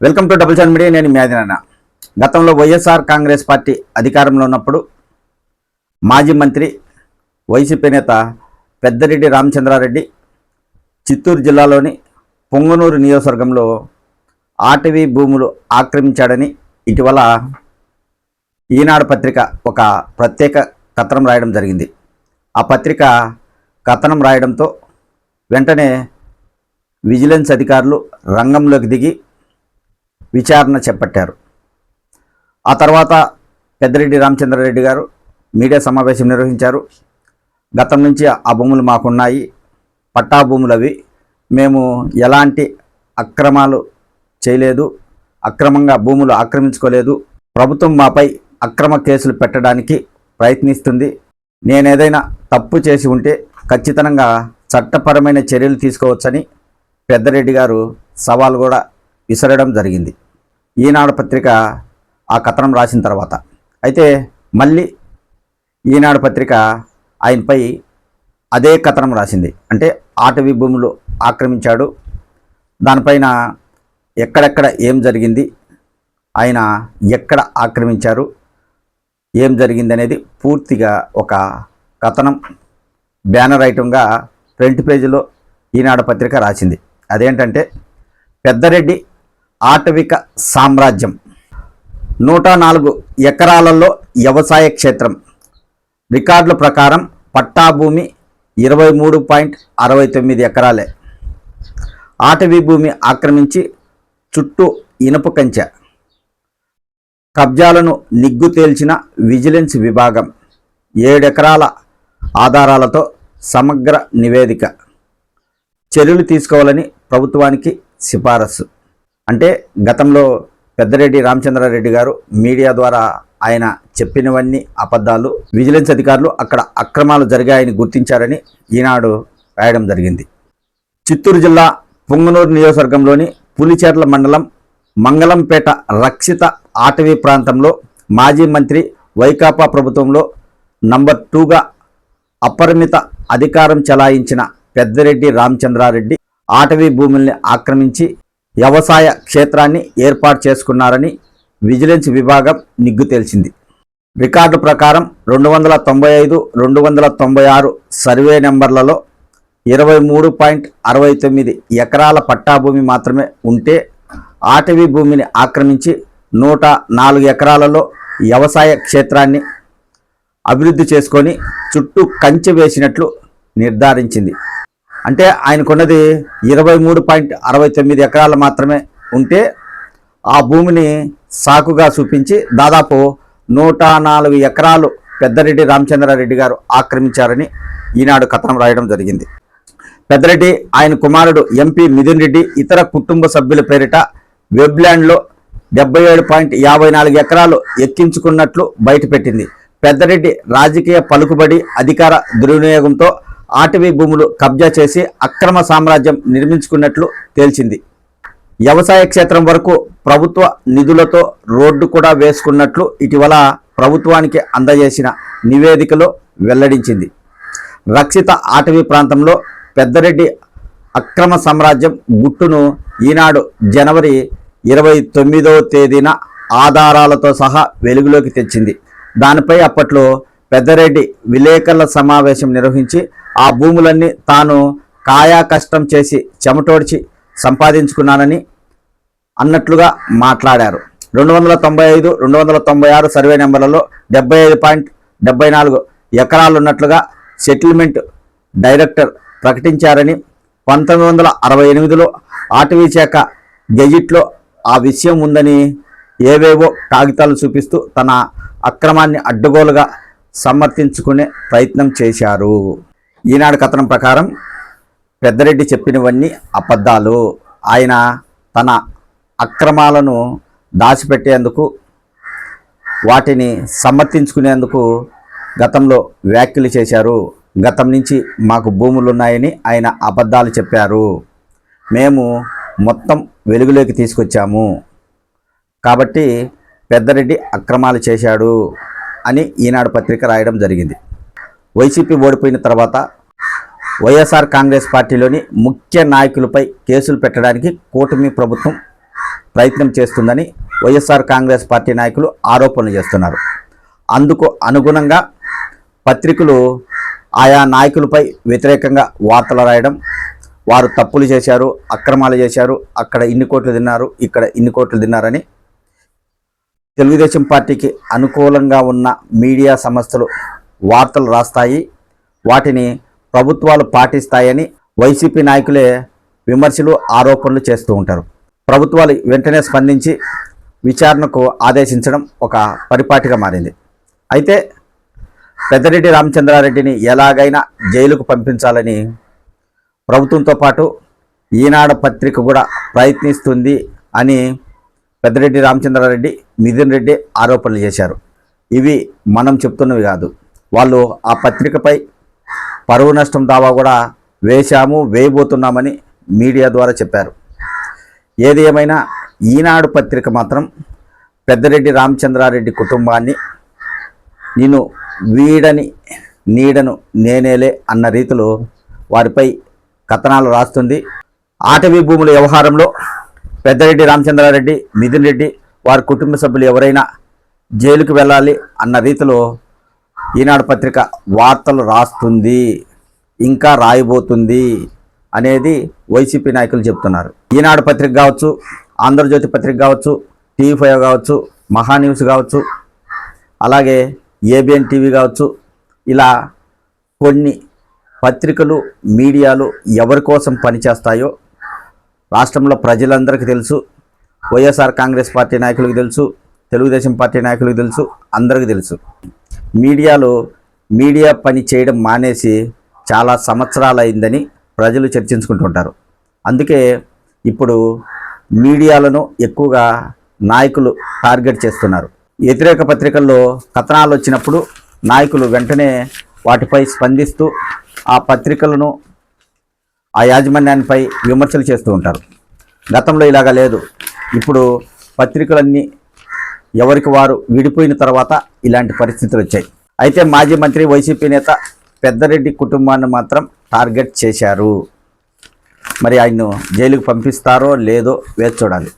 Welcome to double seven media నేను మ్యాదినాన్న గతంలో వైఎస్ఆర్ కాంగ్రెస్ పార్టీ అధికారంలో ఉన్నప్పుడు మాజీ మంత్రి వైసీపీ నేత పెద్దరెడ్డి రామచంద్రారెడ్డి చిత్తూరు జిల్లాలోని పొంగనూరు నియోజకవర్గంలో ఆటవీ భూములు ఆక్రమించాడని ఇటీవల ఈనాడు పత్రిక ఒక ప్రత్యేక కథనం రాయడం జరిగింది. ఆ పత్రిక కథనం రాయడంతో వెంటనే విజిలెన్స్ అధికారులు రంగంలోకి దిగి విచారణ చేపట్టారు. ఆ తర్వాత పెద్దిరెడ్డి రామచంద్రారెడ్డి గారు మీడియా సమావేశం నిర్వహించారు. గతం నుంచి ఆ భూములు మాకున్నాయి. పట్టా భూములు అవి. మేము ఎలాంటి అక్రమాలు చేయలేదు. అక్రమంగా భూములు ఆక్రమించుకోలేదు. ప్రభుత్వం మాపై అక్రమ కేసులు పెట్టడానికి ప్రయత్నిస్తుంది. నేనేదైనా తప్పు చేసి ఉంటే ఖచ్చితంగా చట్టపరమైన చర్యలు తీసుకోవచ్చని పెద్దరెడ్డి గారు సవాల్ కూడా విసరడం జరిగింది. ఈనాడు పత్రిక ఆ కథనం రాసిన తర్వాత. అయితే మళ్ళీ ఈనాడు పత్రిక ఆయనపై అదే కథనం రాసింది. అంటే ఆటవీ భూములు ఆక్రమించాడు. దానిపైన ఎక్కడెక్కడ ఏం జరిగింది ఆయన ఎక్కడ ఆక్రమించారు ఏం జరిగింది అనేది పూర్తిగా ఒక కథనం బ్యానర్ ఐటంగా ఫ్రంట్ పేజీలో ఈనాడు పత్రిక రాసింది. అదేంటంటే పెద్దరెడ్డి ఆటవిక సామ్రాజ్యం. నూట నాలుగు ఎకరాలలో వ్యవసాయ క్షేత్రం. రికార్డుల ప్రకారం పట్టా భూమి ఇరవై మూడు పాయింట్ అరవై తొమ్మిది ఎకరాలే. ఆటవీ భూమి ఆక్రమించి చుట్టూ ఇనుప కంచె. కబ్జాలను నిగ్గు తేల్చిన విజిలెన్స్ విభాగం ఏడెకరాల ఆధారాలతో సమగ్ర నివేదిక. చర్యలు తీసుకోవాలని ప్రభుత్వానికి సిఫారసు. అంటే గతంలో పెద్దరెడ్డి రామచంద్రారెడ్డి గారు మీడియా ద్వారా ఆయన చెప్పినవన్నీ అబద్ధాలు విజిలెన్స్ అధికారులు అక్కడ అక్రమాలు జరిగాయని గుర్తించారని ఈనాడు రాయడం జరిగింది. చిత్తూరు జిల్లా పుంగనూరు నియోజకవర్గంలోని పులిచేర్ల మండలం మంగళంపేట రక్షిత ఆటవీ ప్రాంతంలో మాజీ మంత్రి వైకాపా ప్రభుత్వంలో నంబర్ టూగా అపరిమిత అధికారం చెలాయించిన పెద్దిరెడ్డి రామచంద్రారెడ్డి ఆటవీ భూముల్ని ఆక్రమించి వ్యవసాయ క్షేత్రాన్ని ఏర్పాటు చేసుకున్నారని విజిలెన్స్ విభాగం నిగ్గు తేల్చింది. రికార్డు ప్రకారం రెండు వందల తొంభై ఐదు రెండు వందల తొంభై ఆరు సర్వే నెంబర్లలో ఇరవై మూడు పాయింట్ అరవై తొమ్మిది ఎకరాల పట్టాభూమి మాత్రమే ఉంటే ఆటవీ భూమిని ఆక్రమించి నూట నాలుగు ఎకరాలలో వ్యవసాయ క్షేత్రాన్ని అభివృద్ధి చేసుకొని చుట్టూ కంచె వేసినట్లు నిర్ధారించింది. అంటే ఆయనకున్నది ఇరవై మూడు పాయింట్ అరవై తొమ్మిది ఎకరాలు మాత్రమే ఉంటే ఆ భూమిని సాకుగా చూపించి దాదాపు నూట నాలుగు ఎకరాలు పెద్దరెడ్డి రామచంద్రారెడ్డి గారు ఆక్రమించారని ఈనాడు కథనం రాయడం జరిగింది. పెద్దరెడ్డి ఆయన కుమారుడు ఎంపీ మిథున్ రెడ్డి ఇతర కుటుంబ సభ్యుల పేరిట వెబ్లాండ్లో డెబ్బై ఏడు పాయింట్ యాభై నాలుగు ఎకరాలు ఎక్కించుకున్నట్లు బయటపెట్టింది. పెద్దరెడ్డి రాజకీయ పలుకుబడి అధికార దుర్వినియోగంతో ఆటవీ భూములు కబ్జా చేసి అక్రమ సామ్రాజ్యం నిర్మించుకున్నట్లు తేల్చింది. వ్యవసాయ క్షేత్రం వరకు ప్రభుత్వ నిధులతో రోడ్డు కూడా వేసుకున్నట్లు ఇటీవల ప్రభుత్వానికి అందజేసిన నివేదికలో వెల్లడించింది. రక్షిత ఆటవీ ప్రాంతంలో పెద్దరెడ్డి అక్రమ సామ్రాజ్యం గుట్టును ఈనాడు జనవరి ఇరవై తొమ్మిదవ తేదీన ఆధారాలతో సహా వెలుగులోకి తెచ్చింది. దానిపై అప్పట్లో పెద్దరెడ్డి విలేకరుల సమావేశం నిర్వహించి ఆ భూములన్నీ తాను కాయా కష్టం చేసి చెమటోడ్చి సంపాదించుకున్నానని అన్నట్లుగా మాట్లాడారు. రెండు వందల తొంభై ఐదు రెండు వందల తొంభై ఆరు సర్వే నెంబర్లలో డెబ్బై ఐదు పాయింట్ డెబ్బై నాలుగు ఎకరాలు ఉన్నట్లుగా సెటిల్మెంట్ డైరెక్టర్ ప్రకటించారని పంతొమ్మిది వందల అరవై ఎనిమిదిలో అటవీ శాఖ గెజిట్లో ఆ విషయం ఉందని ఏవేవో కాగితాలు చూపిస్తూ తన అక్రమాన్ని అడ్డగోలుగా సమర్థించుకునే ప్రయత్నం చేశారు. ఈనాడు కథనం ప్రకారం పెద్దరెడ్డి చెప్పినవన్నీ అబద్ధాలు. ఆయన తన అక్రమాలను దాచిపెట్టేందుకు వాటిని సమర్థించుకునేందుకు గతంలో వ్యాఖ్యలు చేశారు. గతం నుంచి మాకు భూములు ఉన్నాయని ఆయన అబద్ధాలు చెప్పారు. మేము మొత్తం వెలుగులోకి తీసుకొచ్చాము. కాబట్టి పెద్దరెడ్డి అక్రమాలు చేశాడు అని ఈనాడు పత్రిక రాయడం జరిగింది. వైసీపీ ఓడిపోయిన తర్వాత వైఎస్ఆర్ కాంగ్రెస్ పార్టీలోని ముఖ్య నాయకులపై కేసులు పెట్టడానికి కూటమి ప్రభుత్వం ప్రయత్నం చేస్తుందని వైఎస్ఆర్ కాంగ్రెస్ పార్టీ నాయకులు ఆరోపణలు చేస్తున్నారు. అందుకు అనుగుణంగా పత్రికలు ఆయా నాయకులపై వ్యతిరేకంగా వార్తలు రాయడం వారు తప్పులు చేశారు అక్రమాలు చేశారు అక్కడ ఇన్ని కోట్లు తిన్నారు ఇక్కడ ఇన్ని కోట్లు తిన్నారని తెలుగుదేశం పార్టీకి అనుకూలంగా ఉన్న మీడియా సంస్థలు వార్తలు రాస్తాయి. వాటిని ప్రభుత్వాలు పాటిస్తాయని వైసీపీ నాయకులే విమర్శలు ఆరోపణలు చేస్తూ ఉంటారు. ప్రభుత్వాలు వెంటనే స్పందించి విచారణకు ఆదేశించడం ఒక పరిపాటిగా మారింది. అయితే పెద్దరెడ్డి రామచంద్రారెడ్డిని ఎలాగైనా జైలుకు పంపించాలని ప్రభుత్వంతో పాటు ఈనాడు పత్రిక కూడా ప్రయత్నిస్తుంది అని పెద్దరెడ్డి రామచంద్రారెడ్డి మిథున్ రెడ్డి ఆరోపణలు చేశారు. ఇవి మనం చెప్తున్నవి కాదు. వాళ్ళు ఆ పత్రికపై పరువు నష్టం దావా కూడా వేశాము వేయబోతున్నామని మీడియా ద్వారా చెప్పారు. ఏది ఏమైనా ఈనాడు పత్రిక మాత్రం పెద్దరెడ్డి రామచంద్రారెడ్డి కుటుంబాన్ని నేను వీడని నీడను నేనేలే అన్న రీతిలో వారిపై కథనాలు రాస్తుంది. ఆటవీ భూముల వ్యవహారంలో పెద్దరెడ్డి రామచంద్రారెడ్డి మిథున్ రెడ్డి వారి కుటుంబ సభ్యులు ఎవరైనా జైలుకు వెళ్ళాలి అన్న రీతిలో ఈనాడు పత్రిక వార్తలు రాస్తుంది ఇంకా రాయబోతుంది అనేది వైసీపీ నాయకులు చెప్తున్నారు. ఈనాడు పత్రిక కావచ్చు ఆంధ్రజ్యోతి పత్రిక కావచ్చు టీవీ ఫైవ్ కావచ్చు మహా న్యూస్ కావచ్చు అలాగే ఏబిఎన్ టీవీ కావచ్చు ఇలా కొన్ని పత్రికలు మీడియాలు ఎవరి కోసం పనిచేస్తాయో రాష్ట్రంలో ప్రజలందరికీ తెలుసు వైఎస్ఆర్ కాంగ్రెస్ పార్టీ నాయకులకు తెలుసు తెలుగుదేశం పార్టీ నాయకులకు తెలుసు అందరికీ తెలుసు. మీడియాలో మీడియా పని చేయడం మానేసి చాలా సంవత్సరాలు అయిందని ప్రజలు చర్చించుకుంటుంటారు. అందుకే ఇప్పుడు మీడియాలను ఎక్కువగా నాయకులు టార్గెట్ చేస్తున్నారు. వ్యతిరేక పత్రికల్లో కథనాలు వచ్చినప్పుడు నాయకులు వెంటనే వాటిపై స్పందిస్తూ ఆ పత్రికలను ఆ యాజమాన్యానిపై విమర్శలు చేస్తూ ఉంటారు. గతంలో ఇలాగా లేదు. ఇప్పుడు పత్రికలన్నీ ఎవరికి వారు విడిపోయిన తర్వాత ఇలాంటి పరిస్థితులు వచ్చాయి. అయితే మాజీ మంత్రి వైసీపీ నేత పెద్దరెడ్డి కుటుంబాన్ని మాత్రం టార్గెట్ చేశారు. మరి ఆయన్ను జైలుకు పంపిస్తారో లేదో వేచి చూడాలి.